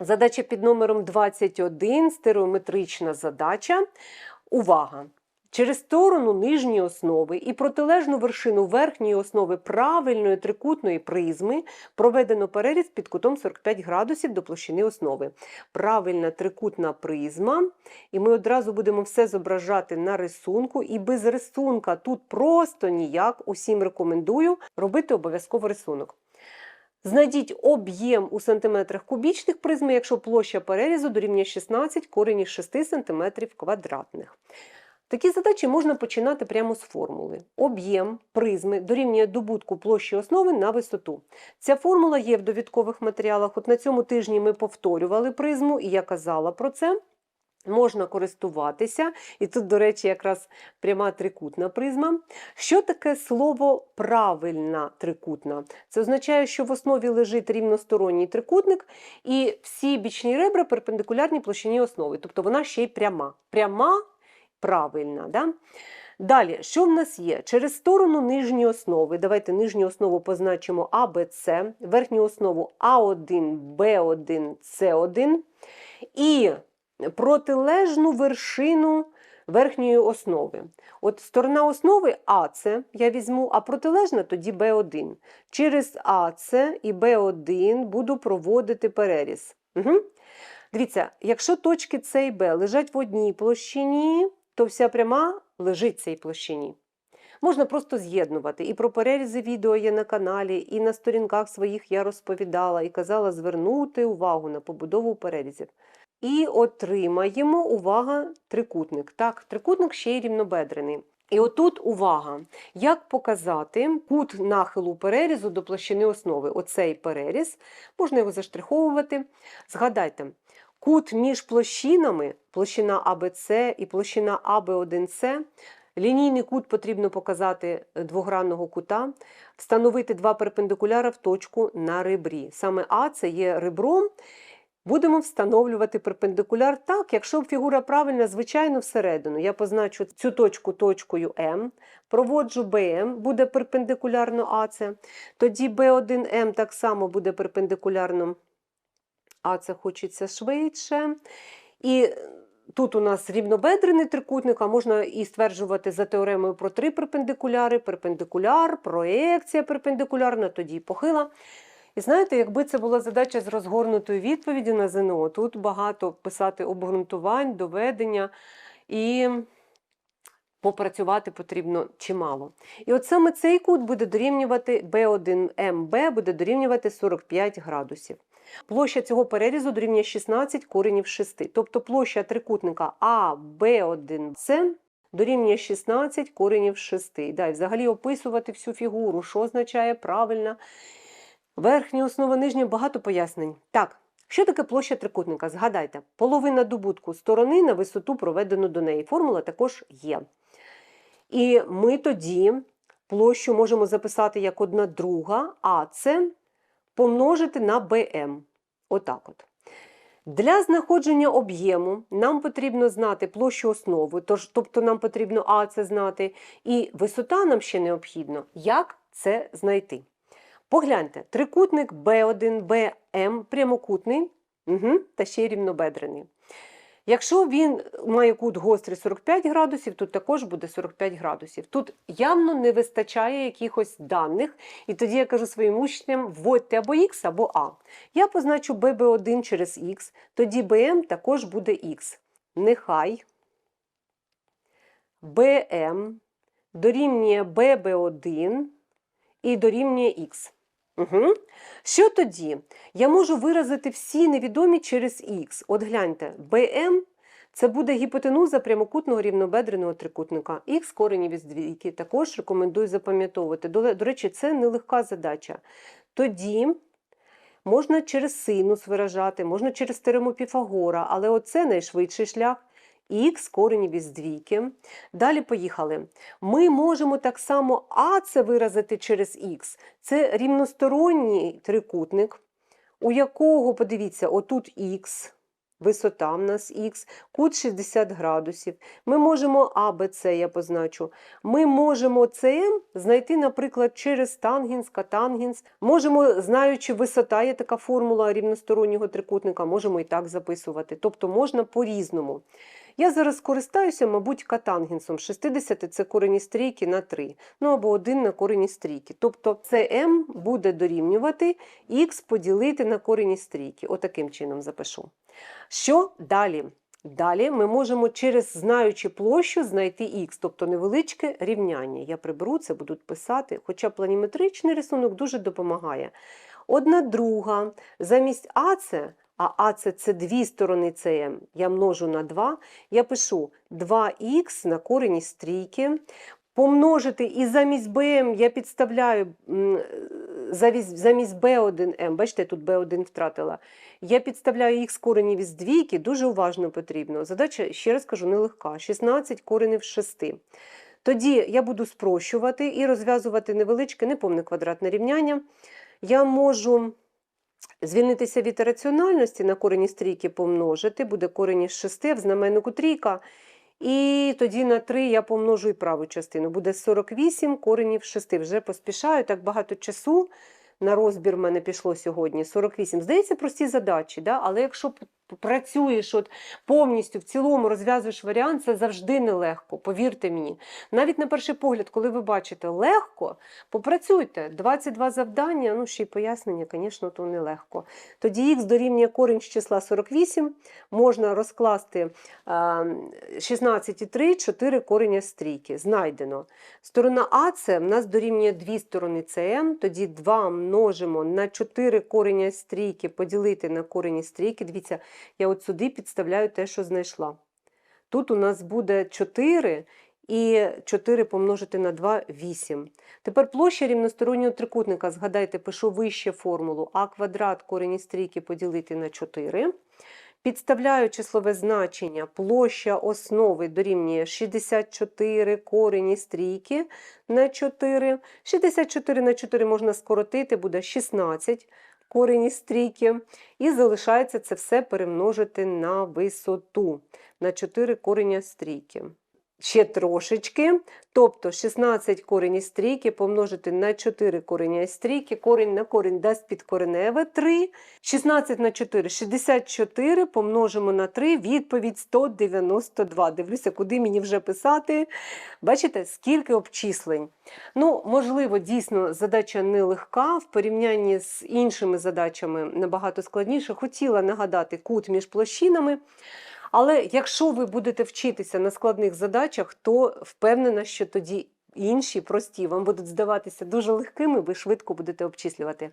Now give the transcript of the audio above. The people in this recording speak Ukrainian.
Задача під номером 21, стереометрична задача. Увага! Через сторону нижньої основи і протилежну вершину верхньої основи правильної трикутної призми проведено переріз під кутом 45 градусів до площини основи. Правильна трикутна призма. І ми одразу будемо все зображати на рисунку. І без рисунка тут просто ніяк. Усім рекомендую робити обов'язково рисунок. Знайдіть об'єм у сантиметрах кубічних призми, якщо площа перерізу дорівнює 16 корень із 6 см квадратних. Такі задачі можна починати прямо з формули. Об'єм призми дорівнює добутку площі основи на висоту. Ця формула є в довідкових матеріалах. От на цьому тижні ми повторювали призму, і я казала про це. Можна користуватися, і тут, до речі, якраз пряма трикутна призма. Що таке слово правильна трикутна? Це означає, що в основі лежить рівносторонній трикутник, і всі бічні ребра перпендикулярні площині основи, тобто вона ще й пряма. Пряма правильна. Да? Далі, що в нас є? Через сторону нижньої основи, давайте нижню основу позначимо А, Б, С, верхню основу А1, Б1, С1 і протилежну вершину верхньої основи. От сторона основи АЦ я візьму, а протилежна тоді Б1. Через АЦ і Б1 буду проводити переріз. Угу. Дивіться, якщо точки С і Б лежать в одній площині, то вся пряма лежить в цій площині. Можна просто з'єднувати. І про перерізи відео є на каналі, і на сторінках своїх я розповідала і казала звернути увагу на побудову перерізів. І отримаємо, увага, трикутник. Так, трикутник ще й рівнобедрений. І отут увага, як показати кут нахилу перерізу до площини основи. Оцей переріз, можна його заштриховувати. Згадайте, кут між площинами, площина АБЦ і площина АБ1С, лінійний кут потрібно показати двогранного кута, встановити два перпендикуляри в точку на ребрі. Саме А це є ребром. Будемо встановлювати перпендикуляр так, якщо фігура правильна, звичайно, всередину. Я позначу цю точку точкою М, проводжу БМ, буде перпендикулярно АЦ. Тоді Б1М так само буде перпендикулярно АЦ хочеться швидше. І тут у нас рівнобедрений трикутник, а можна і стверджувати за теоремою про три перпендикуляри: перпендикуляр, проекція перпендикулярна, тоді похила. І знаєте, якби це була задача з розгорнутою відповіддю на ЗНО, тут багато писати обґрунтувань, доведення і попрацювати потрібно чимало. І от саме цей кут буде дорівнювати B1MB, буде дорівнювати 45 градусів. Площа цього перерізу дорівнює 16 коренів 6. Тобто площа трикутника АБ1С дорівнює 16 коренів 6. Да, взагалі описувати всю фігуру, що означає правильна. Верхня основа, нижня, багато пояснень. Так, що таке площа трикутника? Згадайте, половина добутку сторони на висоту проведену до неї. Формула також є. І ми тоді площу можемо записати як одна друга, а це помножити на БМ. Отак от. Для знаходження об'єму нам потрібно знати площу основи, тож, тобто нам потрібно А це знати, і висота нам ще необхідно. Як це знайти? Погляньте, трикутник B1, BM прямокутний угу, та ще й рівнобедрений. Якщо він має кут гострий 45 градусів, тут також буде 45 градусів. Тут явно не вистачає якихось даних, і тоді я кажу своїм учням, вводьте або Х, або А. Я позначу BB1 через Х, тоді BM також буде Х. Нехай BM дорівнює BB1 і дорівнює Х. Угу. Що тоді? Я можу виразити всі невідомі через х. От гляньте, BM це буде гіпотенуза прямокутного рівнобедреного трикутника. Х коренів із двійки. Також рекомендую запам'ятовувати. До, до речі, це нелегка задача. Тоді можна через синус виражати, можна через теорему Піфагора, але оце найшвидший шлях. Х коренів із двійки. Далі поїхали. Ми можемо так само А це виразити через Х. Це рівносторонній трикутник, у якого, подивіться, отут Х, висота в нас х, кут 60 градусів. Ми можемо А, Б, С, я позначу. Ми можемо СМ знайти, наприклад, через тангенс, катангенс. Можемо, знаючи висота, є така формула рівностороннього трикутника, можемо і так записувати. Тобто можна по-різному. Я зараз скористаюся, мабуть, катангенсом. 60 це корені стрійки на 3, ну або 1 на корені стрійки. Тобто СМ буде дорівнювати х поділити на корені стрійки. Отаким чином запишу. Що далі? Далі ми можемо через знаючи площу знайти х, тобто невеличке рівняння. Я приберу це, буду писати, хоча планіметричний рисунок дуже допомагає. Одна друга замість АЦ, а АЦ це дві сторони СМ, я множу на 2, я пишу 2х на корені стрійки. Помножити і замість БМ я підставляю замість, замість Б1М, бачите, тут Б1 втратила. Я підставляю х коренів із двійки, дуже уважно потрібно. Задача, ще раз кажу, нелегка. 16 коренів з 6. Тоді я буду спрощувати і розв'язувати невеличке, неповне квадратне рівняння. Я можу звільнитися від раціональності на корені стрійки помножити, буде корені з 6 в знаменнику трійка. І тоді на 3 я помножу і праву частину. Буде 48 коренів 6. Вже поспішаю, так багато часу на розбір в мене пішло сьогодні. 48. Здається, прості задачі, да? але якщо працюєш от повністю в цілому розв'язуєш варіант, це завжди нелегко, повірте мені. Навіть на перший погляд, коли ви бачите легко, попрацюйте. 22 завдання, ну ще й пояснення, звісно, то нелегко. Тоді х дорівнює корінь з числа 48, можна розкласти а, 16 і 3, 4 кореня стрійки. Знайдено. Сторона АЦ в нас дорівнює дві сторони СМ, тоді 2 множимо на 4 кореня стрійки, поділити на корені стрійки. Дивіться, я от сюди підставляю те, що знайшла. Тут у нас буде 4 і 4 помножити на 2 – 8. Тепер площа рівностороннього трикутника, згадайте, пишу вище формулу а квадрат корені стрійки поділити на 4. Підставляю числове значення, площа основи дорівнює 64 корені стрійки на 4. 64 на 4 можна скоротити, буде 16 корені стрійки. І залишається це все перемножити на висоту, на 4 кореня стрійки. Ще трошечки, тобто 16 корені стрійки помножити на 4 кореня стрійки, корінь на корінь дасть підкореневе 3. 16 на 4 – 64, помножимо на 3, відповідь 192. Дивлюся, куди мені вже писати. Бачите, скільки обчислень. Ну, можливо, дійсно задача нелегка в порівнянні з іншими задачами набагато складніше. Хотіла нагадати кут між площинами. Але якщо ви будете вчитися на складних задачах, то впевнена, що тоді інші прості вам будуть здаватися дуже легкими, ви швидко будете обчислювати.